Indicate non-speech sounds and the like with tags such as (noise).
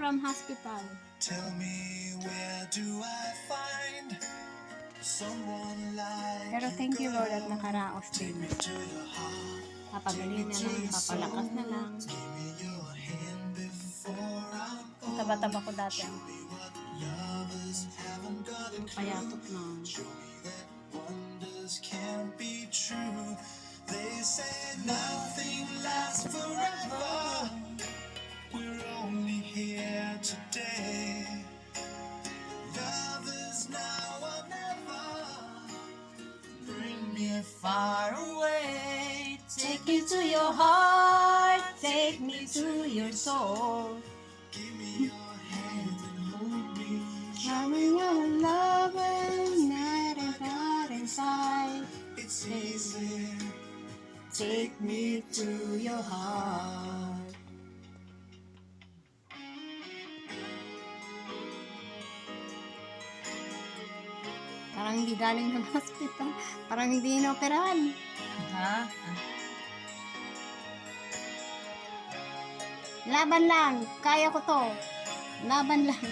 from hospital. Tell me where do I find someone like Pero thank you Lord at nakaraos din. Papagaling na lang, papalakas na lang. Ang taba-taba ko dati. lovers haven't got a clue. Payatot na. Far away. Take me to your heart, take me to your soul. Give me your hand and hold me. Having a love and night and God inside. It's easy. Take me to your heart. Parang hindi galing ng (laughs) hospital. Parang hindi inoperahan. Ha? Laban lang. Kaya ko to. Laban lang.